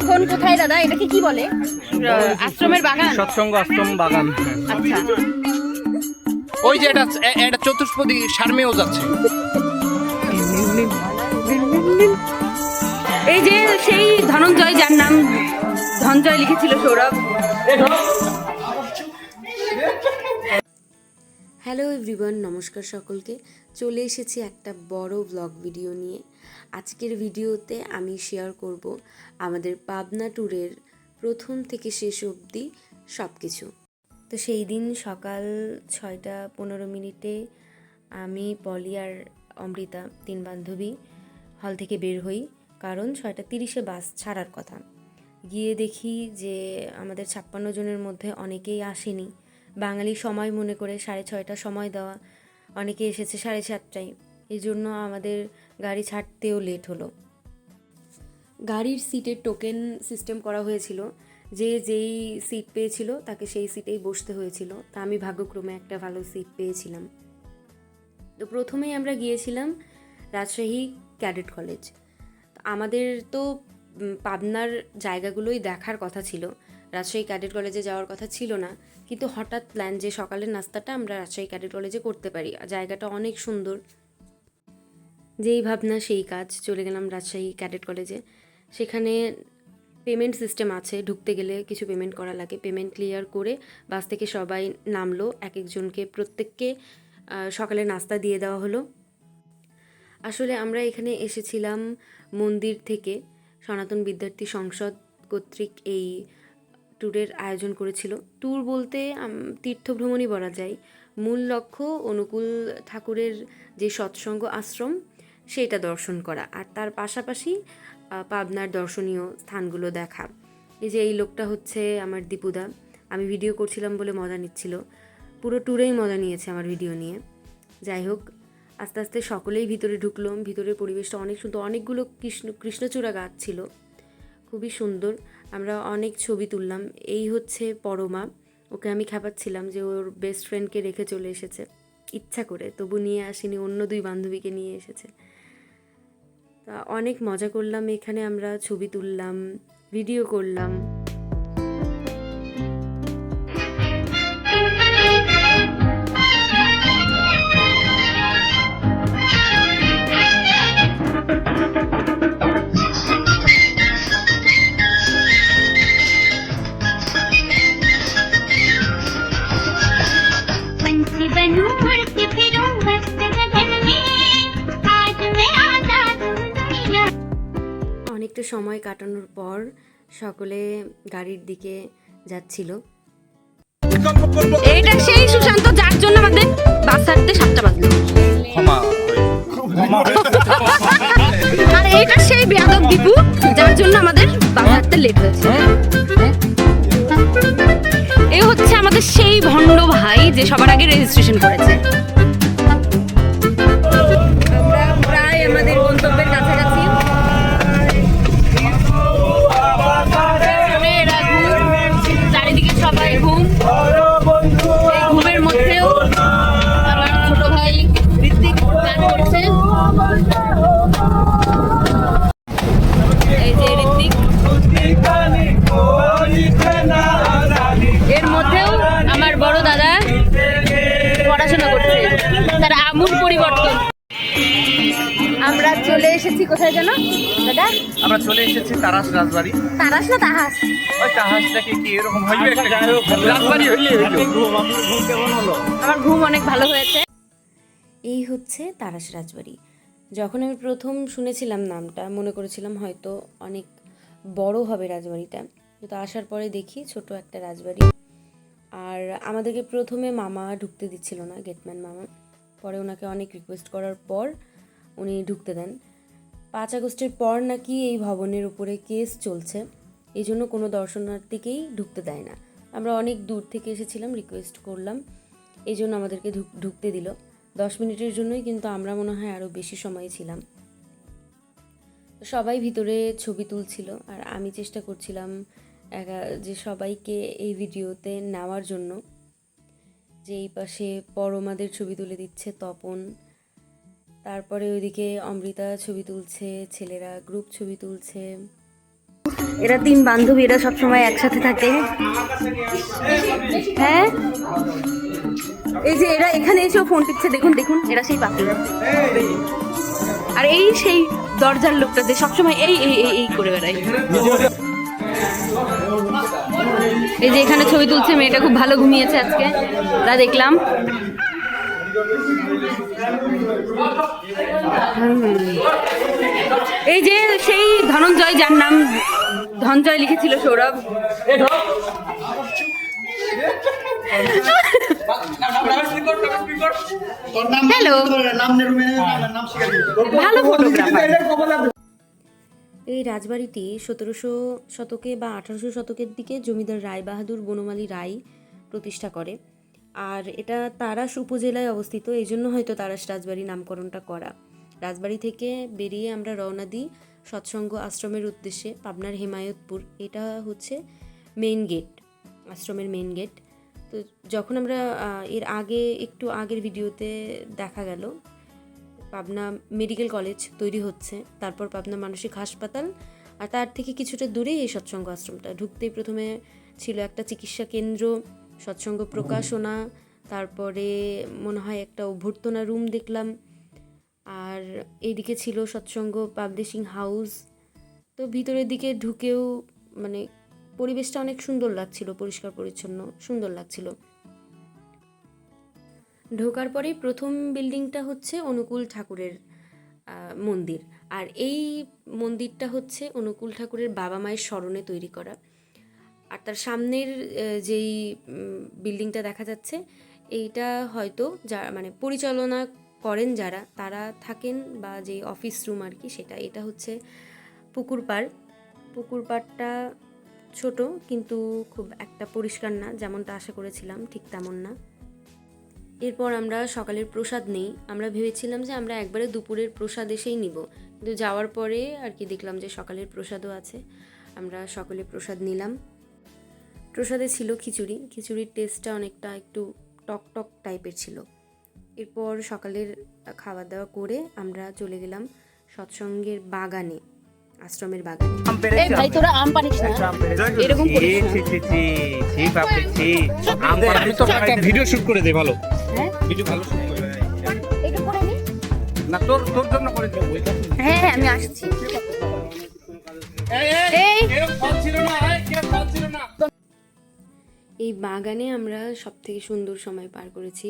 এখন কোথায় দাদা? এটাকে কি বলে? আশ্রমের বাগান? সৎসঙ্গ আশ্রম বাগান। আচ্ছা। ওই যে এটা এটা চতুষ্পদী সারমেয় যাচ্ছে। এই যে সেই ধনঞ্জয় যার নাম ধনঞ্জয় লিখেছিল সৌরভ। হ্যালো এভরিওয়ান নমস্কার সকলকে। চলে এসেছি একটা বড় ব্লগ ভিডিও নিয়ে। আজকের ভিডিওতে আমি শেয়ার করব আমাদের পাবনা ট্যুরের প্রথম থেকে শেষ অবধি সব কিছু তো সেই দিন সকাল ছয়টা পনেরো মিনিটে আমি, পলি আর অমৃতা তিন বান্ধবী হল থেকে বের হই। কারণ ছয়টা তিরিশে বাস ছাড়ার কথা। গিয়ে দেখি যে আমাদের ছাপ্পান্ন জনের মধ্যে অনেকেই আসেনি। বাঙালি সময় মনে করে সাড়ে ছয়টা সময় দেওয়া। অনেকে এসেছে সাড়ে সাতটায়। এই জন্য আমাদের গাড়ি ছাড়তেও লেট হলো। গাড়ির সিটের টোকেন সিস্টেম করা হয়েছিল। যে যেই সিট পেয়েছিল, তাকে সেই সিটেই বসতে হয়েছিল। তা আমি ভাগ্যক্রমে একটা ভালো সিট পেয়েছিলাম। তো প্রথমেই আমরা গিয়েছিলাম রাজশাহী ক্যাডেট কলেজ। আমাদের তো পাবনার জায়গাগুলোই দেখার কথা ছিল। রাজশাহী ক্যাডেট কলেজে যাওয়ার কথা ছিল না। কিন্তু হঠাৎ প্ল্যান যে সকালের নাস্তাটা আমরা রাজশাহী ক্যাডেট কলেজে করতে পারি। জায়গাটা অনেক সুন্দর। যেই ভাবনা, সেই কাজ, চলে গেলাম রাজশাহী ক্যাডেট কলেজে। সেখানে পেমেন্ট সিস্টেম আছে, ঢুকতে গেলে কিছু পেমেন্ট করা লাগে। পেমেন্ট ক্লিয়ার করে বাস থেকে সবাই নামলো এক একজনকে প্রত্যেককে সকালে নাস্তা দিয়ে দেওয়া হলো। আসলে আমরা এখানে এসেছিলাম মন্দির থেকে, সনাতন বিদ্যার্থী সংসদ কর্তৃক এই ট্যুরের আয়োজন করেছিল। ট্যুর বলতে তীর্থভ্রমণই বলা যায়। মূল লক্ষ্য অনুকূল ঠাকুরের যে সৎসঙ্গ আশ্রম সেটা দর্শন করা। আর তার পাশাপাশি পাবনার দর্শনীয় স্থানগুলো দেখা। এই যে এই লোকটা হচ্ছে আমার দীপুদা। আমি ভিডিও করছিলাম বলে মজা নিচ্ছিল। পুরো ট্যুরেই মজা নিয়েছে আমার ভিডিও নিয়ে। যাই হোক, আস্তে আস্তে সকলেই ভিতরে ঢুকলাম ভিতরের পরিবেশটা অনেক সুন্দর। অনেকগুলো কৃষ্ণ, কৃষ্ণচূড়া গাছ ছিল। খুবই সুন্দর। আমরা অনেক ছবি তুললাম। এই হচ্ছে পরমা। ওকে আমি খেপাচ্ছিলাম যে ওর বেস্ট ফ্রেন্ডকে রেখে চলে এসেছে। ইচ্ছা করে, তবু নিয়ে আসিনি, অন্য দুই বান্ধবীকে নিয়ে এসেছে। তা অনেক মজা করলাম, এখানে আমরা ছবি তুললাম ভিডিও করলাম। সময় কাটানোর পর সকলে গাড়ির দিকে যাচ্ছিল। এটা সেই সুশান্ত যার জন্য আমাদের বাস ছাড়তে সাতটা বাজলো। আর এটা সেই বেয়াদব দীপু যার জন্য আমাদের বাস ছাড়তে লেট হয়েছে। এ হচ্ছে আমাদের সেই ভণ্ড ভাই যে সবার আগে রেজিস্ট্রেশন করেছে। এসেছি কোথায় যেন? দাদা? আমরা চলে এসেছি তারাস রাজবাড়ি। তারাস না তাহাস? ওই তাহাসটাকে কি এরকম হইবে রাজবাড়ি হইলে? হইল আমার ঘুম অনেক ভালো হয়েছে। এই হচ্ছে তারাস রাজবাড়ি। যখন আমি প্রথম শুনেছিলাম নামটা মনে করেছিলাম হয়তো অনেক বড় হবে রাজবাড়িটা। কিন্তু আসার পরে দেখি ছোট একটা রাজবাড়ি। আর আমাদেরকে প্রথমে মামা ঢুকতে দিচ্ছিল না গেটম্যান মামা। পরে ওনাকে অনেক রিকোয়েস্ট করার পর উনি ঢুকতে দেন। পাঁচ আগস্টের পর নাকি এই ভবনের উপরে কেস চলছে। এই জন্য কোনো দর্শনার্থীকেই ঢুকতে দেয় না। আমরা অনেক দূর থেকে এসেছিলাম রিকোয়েস্ট করলাম। এই জন্য আমাদেরকে ঢুকতে দিল। দশ মিনিটের জন্যই কিন্তু আমরা মনে হয় আরও বেশি সময় ছিলাম। সবাই ভিতরে ছবি তুলছিল আর আমি চেষ্টা করছিলাম যে সবাইকে এই ভিডিওতে নেওয়ার জন্য। যে এই পাশে পরমাদের ছবি তুলে দিচ্ছে তপন। তারপরে ওইদিকে অমৃতা ছবি তুলছে, ছেলেরা গ্রুপ ছবি তুলছে। এরা তিন বান্ধবী এরা সবসময় একসাথে থাকে। হ্যাঁ? এই যে এরা এখানে এসেও ফোন টিপছে, দেখুন দেখুন, এরা সেই পাখি। আর এই সেই দরজার লোকটা যে সবসময় এই এই এই এই করে বেড়ায়। এই যে এখানে ছবি তুলছে, মেয়েটা খুব ভালো ঘুমিয়েছে আজকে। তা দেখলাম। এই যে সেই ধনঞ্জয় যার নাম ধনঞ্জয় লিখেছিল সৌরভ। হ্যালো। ভালো ফটোগ্রাফার এই রাজবাড়িটি সতেরোশো শতকে বা আঠারোশো শতকের দিকে জমিদার রায়বাহাদুর বনমালী রায় প্রতিষ্ঠা করে। আর এটা তারাস উপজেলায় অবস্থিত এই জন্য হয়তো তারাস রাজবাড়ি নামকরণটা করা। রাজবাড়ি থেকে বেরিয়ে আমরা রওনা দিই সৎসঙ্গ আশ্রমের উদ্দেশ্যে, পাবনার হেমায়তপুর। এটা হচ্ছে মেইন গেট আশ্রমের মেইন গেট তো যখন আমরা এর আগে, একটু আগের ভিডিওতে দেখা গেল, পাবনা মেডিকেল কলেজ তৈরি হচ্ছে, তারপর পাবনা মানসিক হাসপাতাল, আর তার থেকে কিছুটা দূরেই এই সৎসঙ্গ আশ্রমটা। ঢুকতেই প্রথমে ছিল একটা চিকিৎসা কেন্দ্র সৎসঙ্গ প্রকাশনা তারপরে মনে হয় একটা অভ্যর্থনা রুম দেখলাম। আর এইদিকে ছিল সৎসঙ্গ পাবলিশিং হাউস। তো ভিতরের দিকে ঢুকেও মানে পরিবেশটা অনেক সুন্দর লাগছিল, পরিষ্কার পরিচ্ছন্ন, সুন্দর লাগছিল। ঢোকার পরেই প্রথম বিল্ডিংটা হচ্ছে অনুকূল ঠাকুরের মন্দির। আর এই মন্দিরটা হচ্ছে অনুকূল ঠাকুরের বাবা মায়ের স্মরণে তৈরি করা। আর তার সামনের যেই বিল্ডিংটা দেখা যাচ্ছে, এইটা হয়তো যা মানে পরিচালনা করেন যারা, তারা থাকেন বা যে অফিস রুম আর কি সেটা, এটা হচ্ছে পুকুর পাড়। পুকুর পাড়টা ছোট কিন্তু খুব একটা পরিষ্কার না, যেমনটা আশা করেছিলাম, ঠিক তেমন না। এরপর আমরা সকালের প্রসাদ নেই। আমরা ভেবেছিলাম যে আমরা একবারে দুপুরের প্রসাদ এসেই নিব। কিন্তু যাওয়ার পরে আর কি দেখলাম যে সকালের প্রসাদও আছে। আমরা সকালে প্রসাদ নিলাম। প্রসাদে ছিল খিচুড়ি। খিচুড়ির টেস্টটা অনেকটা একটু টক টক টাইপের ছিল। এরপর সকালের খাওয়া দাওয়া করে আমরা চলে গেলাম সৎসঙ্গের বাগানে আশ্রমের বাগানে। এই ভাই তোরা আম পারিস না? এরকম করিস না। আমি তো একটা ভিডিও শুট করে দেই ভালো। হ্যাঁ? ভিডিও ভালো shoot করে এটা করে নি? না তোর তোর জন্য করে দেবো হ্যাঁ হ্যাঁ আমি আসছি। এই এই এই! এরকম ছিল না। এই বাগানে আমরা সব থেকে সুন্দর সময় পার করেছি।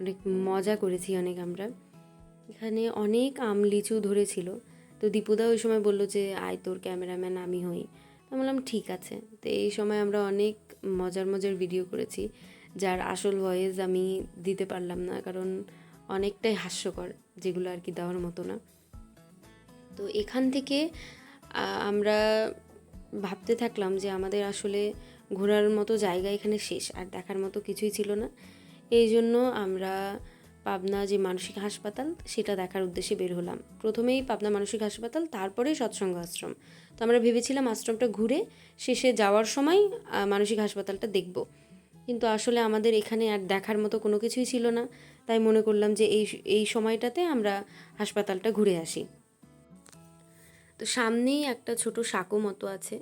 অনেক মজা করেছি অনেক আমরা। এখানে অনেক আম লিচু ধরেছিল। তো দীপুদা ওই সময় বলল যে, আয় তোর ক্যামেরাম্যান, আমি হই। তো বললাম, ঠিক আছে। তো এই সময় আমরা অনেক মজার মজার ভিডিও করেছি, যার আসল ভয়েস আমি দিতে পারলাম না, কারণ অনেকটাই হাস্যকর, যেগুলো আর কি দেওয়ার মতো না। তো এখান থেকে আমরা ভাবতে থাকলাম যে আমাদের আসলে ঘোরার মতো জায়গা এখানে শেষ, আর দেখার মতো কিছুই ছিল না। এই জন্য আমরা পাবনা যে মানসিক হাসপাতাল, সেটা দেখার উদ্দেশ্যে বের হলাম। প্রথমেই পাবনা মানসিক হাসপাতাল তারপরে সৎসঙ্গ আশ্রম। তো আমরা ভেবেছিলাম আশ্রমটা ঘুরে শেষে যাওয়ার সময় মানসিক হাসপাতালটা দেখব। কিন্তু আসলে আমাদের এখানে আর দেখার মতো কোনো কিছুই ছিল না। তাই মনে করলাম যে এই এই সময়টাতে আমরা হাসপাতালটা ঘুরে আসি। তো সামনেই একটা ছোট সাঁকো মতো আছে।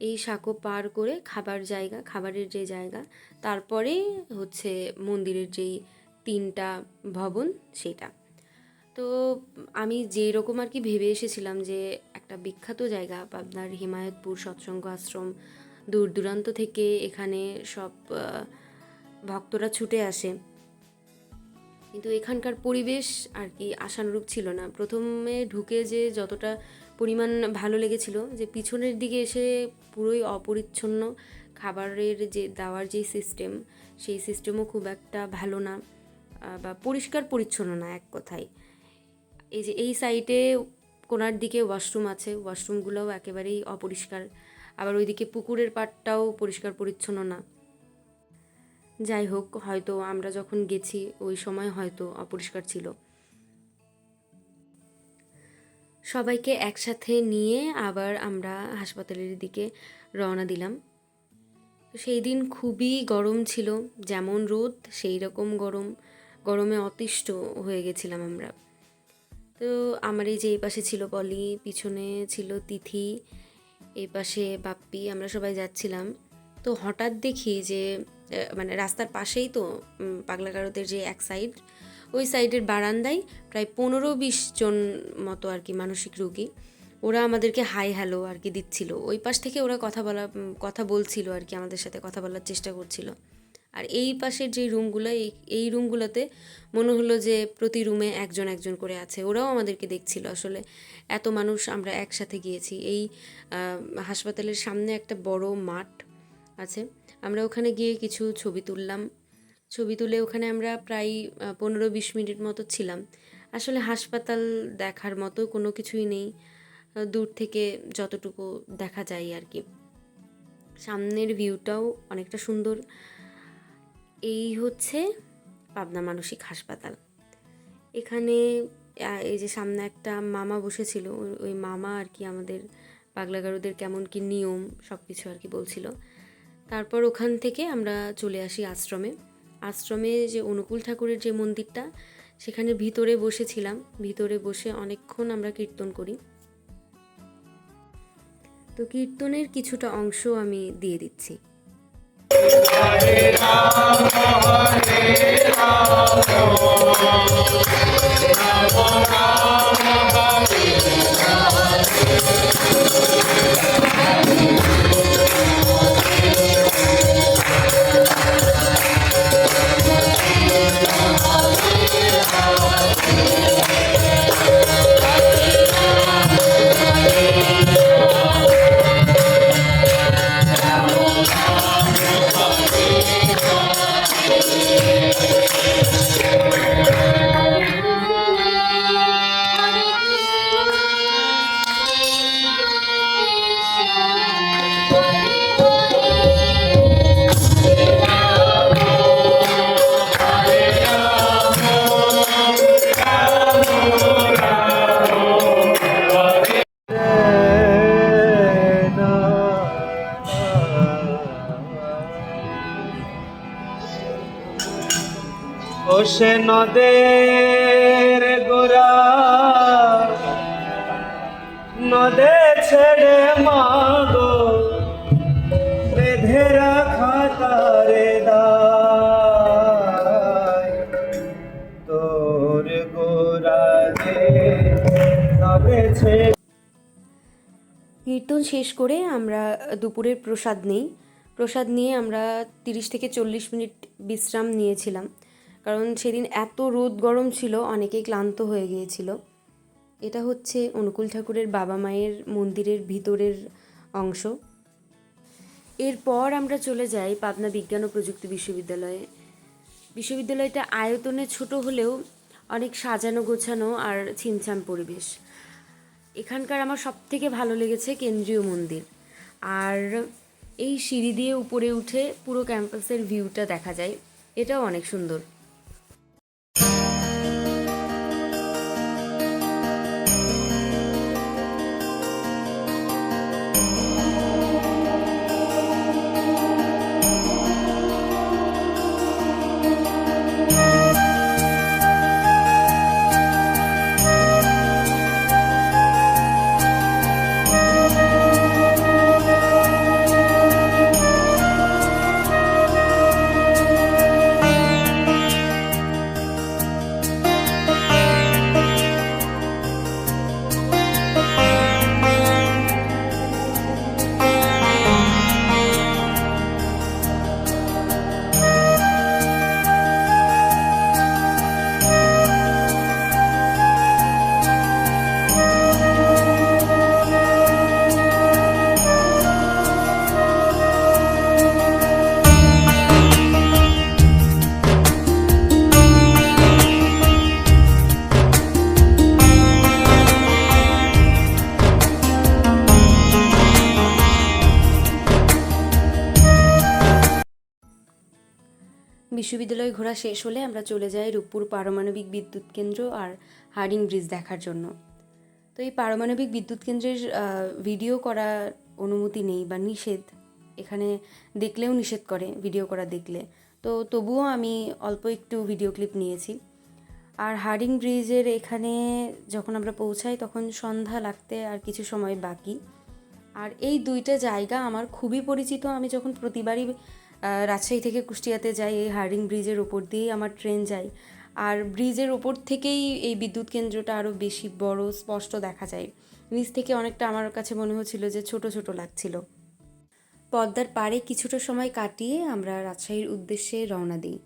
এই সাঁকো পার করে খাবার জায়গা, খাবারের যে জায়গা, তারপরে হচ্ছে মন্দিরের যেই তিনটা ভবন সেটা। তো আমি যেই রকম আর কি ভেবে এসেছিলাম যে একটা বিখ্যাত জায়গা আপনার হিমায়তপুর সৎসঙ্গ আশ্রম দূর দূরান্ত থেকে এখানে সব ভক্তরা ছুটে আসে কিন্তু এখানকার পরিবেশ আর কি আশানুরূপ ছিল না। প্রথমে ঢুকে যে যতটা পরিমাণ ভালো লেগেছিল, যে পিছনের দিকে এসে পুরোই অপরিচ্ছন্ন খাবারের যে, দেওয়ার যে সিস্টেম সেই সিস্টেমও খুব একটা ভালো না বা পরিষ্কার পরিচ্ছন্ন না এক কথায়। এই যে, এই সাইডে কোনার দিকে ওয়াশরুম আছে ওয়াশরুমগুলোও একেবারেই অপরিষ্কার। আবার ওইদিকে পুকুরের পাড়টাও পরিষ্কার পরিচ্ছন্ন না। যাই হোক, হয়তো আমরা যখন গেছি, ওই সময় হয়তো অপরিষ্কার ছিল। সবাইকে একসাথে নিয়ে আবার আমরা হাসপাতালের দিকে রওনা দিলাম। সেই দিন খুবই গরম ছিল, যেমন রোদ, সেই রকম গরম, গরমে অতিষ্ঠ হয়ে গেছিলাম আমরা। তো আমার এই যে এই পাশে ছিল পলি, পিছনে ছিল তিথি, এই পাশে বাপ্পি, আমরা সবাই যাচ্ছিলাম। তো হঠাৎ দেখি যে মানে রাস্তার পাশেই তো পাগলাগারদের যে এক সাইড ওই সাইডের বারান্দায় প্রায় পনেরো বিশ জন মতো আর কি মানসিক রোগী, ওরা আমাদেরকে হাই হ্যালো আর কি দিচ্ছিল। ওই পাশ থেকে ওরা কথা বলা কথা বলছিল আর কি, আমাদের সাথে কথা বলার চেষ্টা করছিল। আর এই পাশের যে রুমগুলো এই এই রুমগুলোতে মনে হলো যে প্রতি রুমে একজন একজন করে আছে। ওরাও আমাদেরকে দেখছিল আসলে, এত মানুষ আমরা একসাথে গিয়েছি। এই হাসপাতালের সামনে একটা বড় মাঠ আছে। আমরা ওখানে গিয়ে কিছু ছবি তুললাম। ছবি তুলে ওখানে আমরা প্রায় পনেরো বিশ মিনিট মতো ছিলাম। আসলে হাসপাতাল দেখার মতো কোনো কিছুই নেই। দূর থেকে যতটুকু দেখা যায় আর কি। সামনের ভিউটাও অনেকটা সুন্দর। এই হচ্ছে পাবনা মানসিক হাসপাতাল। এখানে এই যে সামনে একটা মামা বসেছিল। ওই- মামা আর কি আমাদের পাগলাগারুদের কেমন কি নিয়ম সব কিছু আর কি বলছিল। তারপর ওখান থেকে আমরা চলে আসি আশ্রমে। আশ্রমে যে অনুকূল ঠাকুরের যে মন্দিরটা, সেখানে ভিতরে বসেছিলাম। ভিতরে বসে অনেকক্ষণ আমরা কীর্তন করি। তো কীর্তনের কিছুটা অংশ আমি দিয়ে দিচ্ছি। ও সে নদের গোরা নদে ছেড়ে মাগো, বেঁধে রাখা তারে তোর গোরা যে তবে ছেড়ে কীর্তন শেষ করে আমরা দুপুরের প্রসাদ নিই। প্রসাদ নিয়ে আমরা তিরিশ থেকে চল্লিশ মিনিট বিশ্রাম নিয়েছিলাম। কারণ সেদিন এত রোদ গরম ছিল, অনেকেই ক্লান্ত হয়ে গিয়েছিল। এটা হচ্ছে অনুকূল ঠাকুরের বাবা মায়ের মন্দিরের ভিতরের অংশ। এরপর আমরা চলে যাই পাবনা বিজ্ঞান ও প্রযুক্তি বিশ্ববিদ্যালয়ে। বিশ্ববিদ্যালয়টা আয়তনে ছোট হলেও অনেক সাজানো গোছানো আর ছিমছাম পরিবেশ। এখানকার আমার সব থেকে ভালো লেগেছে কেন্দ্রীয় মন্দির। আর এই সিঁড়ি দিয়ে উপরে উঠে পুরো ক্যাম্পাসের ভিউটা দেখা যায়। এটাও অনেক সুন্দর। বিশ্ববিদ্যালয় ঘোরা শেষ হলে আমরা চলে যাই রূপপুর পারমাণবিক বিদ্যুৎ কেন্দ্র আর হার্ডিং ব্রিজ দেখার জন্য। তো এই পারমাণবিক বিদ্যুৎ কেন্দ্রের ভিডিও করার অনুমতি নেই বা নিষেধ। এখানে দেখলেও নিষেধ করে ভিডিও করা দেখলে। তো তবুও আমি অল্প একটু ভিডিও ক্লিপ নিয়েছি। আর হার্ডিং ব্রিজের এখানে যখন আমরা পৌঁছাই তখন সন্ধ্যা লাগতে আর কিছু সময় বাকি। আর এই দুইটা জায়গা আমার খুবই পরিচিত। আমি যখন প্রতিবারই রাজশাহী থেকে কুষ্টিয়াতে যাই, এই হার্ডিং ব্রিজের ওপর দিয়েই আমার ট্রেন যায়। আর ব্রিজের ওপর থেকেই এই বিদ্যুৎ কেন্দ্রটা আরও বেশি বড়, স্পষ্ট দেখা যায়। নিচ থেকে অনেকটা আমার কাছে মনে হচ্ছিল যে ছোট ছোট লাগছিল। পদ্মার পাড়ে কিছুটা সময় কাটিয়ে আমরা রাজশাহীর উদ্দেশ্যে রওনা দিই।